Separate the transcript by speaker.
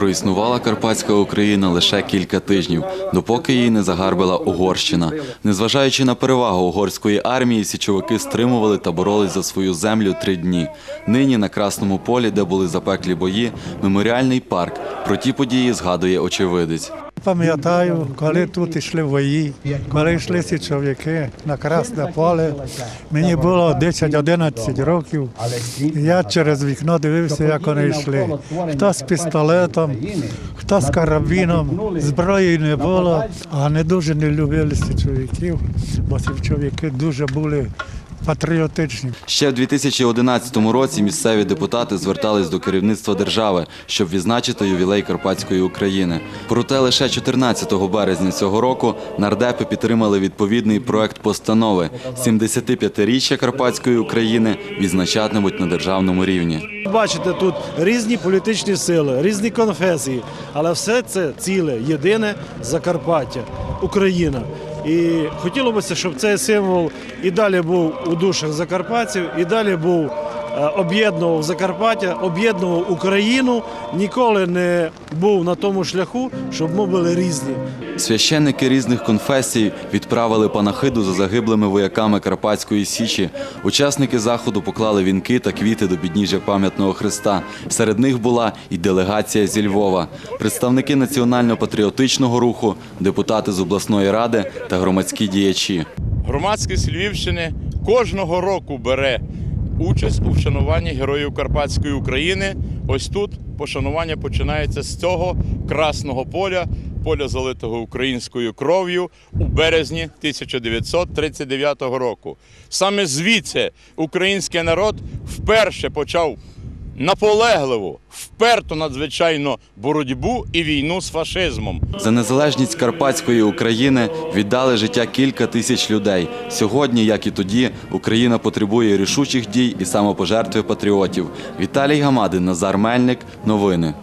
Speaker 1: Проіснувала Карпатська Україна лише кілька тижнів, допоки її не загарбила Угорщина. Незважаючи на перевагу угорської армії, січовики стримували та боролись за свою землю три дні. Нині на Красному полі, де були запеклі бої, меморіальний парк. Про ті події згадує очевидець.
Speaker 2: Пам'ятаю, коли тут йшли бої, коли йшли ці чоловіки на Красне поле, мені було 10-11 років. Я через вікно дивився, як вони йшли. Хто з пістолетом, хто з карабіном, зброї не було, а не дуже не любили ці чоловіків, бо ці чоловіки дуже були патріотичні.
Speaker 1: Ще в 2011 році місцеві депутати звертались до керівництва держави, щоб відзначити ювілей Карпатської України. Проте лише 14 березня цього року нардепи підтримали відповідний проект постанови 75-річчя Карпатської України відзначатимуть на державному рівні.
Speaker 3: Бачите, тут різні політичні сили, різні конфесії, але все це ціле, єдине Закарпаття, Україна. І хотілося б, щоб цей символ і далі був у душах закарпатців, і далі був об'єднував Закарпаття, об'єднував Україну, ніколи не був на тому шляху, щоб ми були різні.
Speaker 1: Священники різних конфесій відправили панахиду за загиблими вояками Карпатської Січі. Учасники заходу поклали вінки та квіти до підніжжя пам'ятного хреста. Серед них була і делегація зі Львова, представники національно-патріотичного руху, депутати з обласної ради та громадські діячі.
Speaker 4: Громадськість Львівщини кожного року бере участь у вшануванні героїв Карпатської України. Ось тут пошанування починається з цього красного поля, поля залитого українською кров'ю у березні 1939 року. Саме звідси український народ вперше почав наполегливу, вперту надзвичайно боротьбу і війну з фашизмом.
Speaker 1: За незалежність Карпатської України віддали життя кілька тисяч людей. Сьогодні, як і тоді, Україна потребує рішучих дій і самопожертви патріотів. Віталій Гамадин, Назар Мельник. Новини.